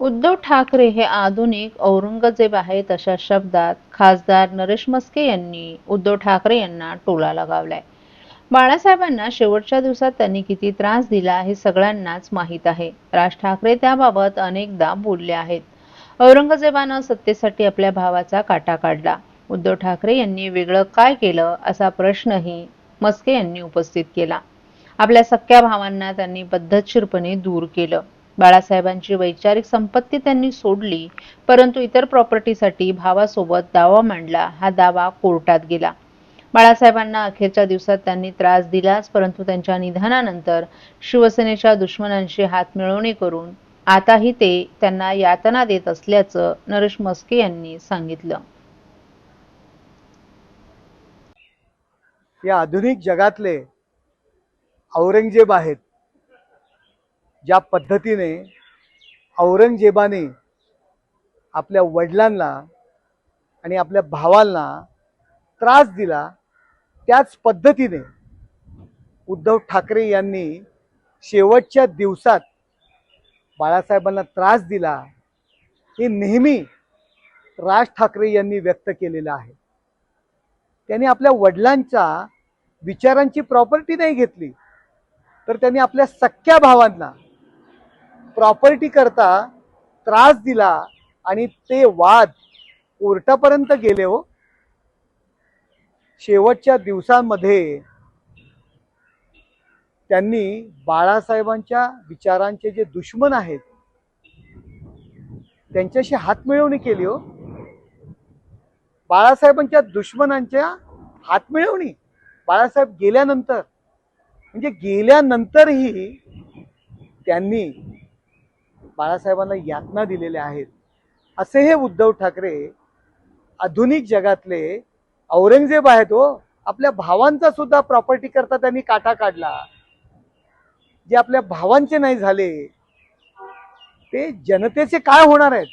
उद्धव ठाकरे हे आधुनिक औरंगजेब आहेत अशा शब्दात खासदार नरेश मस्के यांनी उद्धव ठाकरे यांना टोला लगावलाय. बाळासाहेबांना शेवटच्या दिवसात त्यांनी किती त्रास दिला हे सगळ्यांनाच माहीत आहे. राज ठाकरे त्याबाबत अनेकदा बोलले आहेत. औरंगजेबानं सत्तेसाठी आपल्या भावाचा काटा काढला. उद्धव ठाकरे यांनी वेगळं काय केलं असा प्रश्नही मस्के यांनी उपस्थित केला. आपल्या सख्या भावांना त्यांनी पद्धतशीरपणे दूर केलं. बाळासाहेबांची वैचारिक संपत्ती त्यांनी सोडली परंतु इतर प्रॉपर्टीसाठी भावासोबत दावा मांडला. हा दावा कोर्टात गेला. बाळासाहेबांना अखेरच्या दिवसात त्यांनी त्रास दिलाच परंतु त्यांच्या निधनानंतर शिवसेनेच्या दुश्मनांशी हात मिळवणी करून आताही ते त्यांना यातना देत असल्याचं नरेश मस्के यांनी सांगितलं. या आधुनिक जगातले औरंगजेब आहेत. ज्या पद्धतीने औरंगजेबाने आपल्या वडिलांना आणि आपल्या भावांना त्रास दिला त्याच पद्धतीने उद्धव ठाकरे यांनी शेवटच्या दिवसात बाळासाहेबांना त्रास दिला हे नेहमी राज ठाकरे यांनी व्यक्त केलेलं आहे. त्यांनी आपल्या वडिलांच्या विचारांची प्रॉपर्टी नाही घेतली तर त्यांनी आपल्या सख्या भावांना प्रॉपर्टी करता त्रास दिला आणि ते वाद कोर्टापर्यंत गेले हो. शेवटच्या दिवसांमध्ये त्यांनी बाळासाहेबांच्या विचारांचे जे दुश्मन आहेत त्यांच्याशी हातमिळवणी केली हो. बाळासाहेबांच्या दुश्मनांच्या हातमिळवणी बाळासाहेब गेल्यानंतर म्हणजे गेल्यानंतरही त्यांनी बाळासाहेबांना यातना दिलेल्या आहेत. असे हे उद्धव ठाकरे आधुनिक जगातले औरंगजेब आहेत हो. आपल्या भावांचा सुद्धा प्रॉपर्टी करता त्यांनी काटा काढला. जे आपल्या भावांचे नाही झाले ते जनतेचे काय होणार आहेत?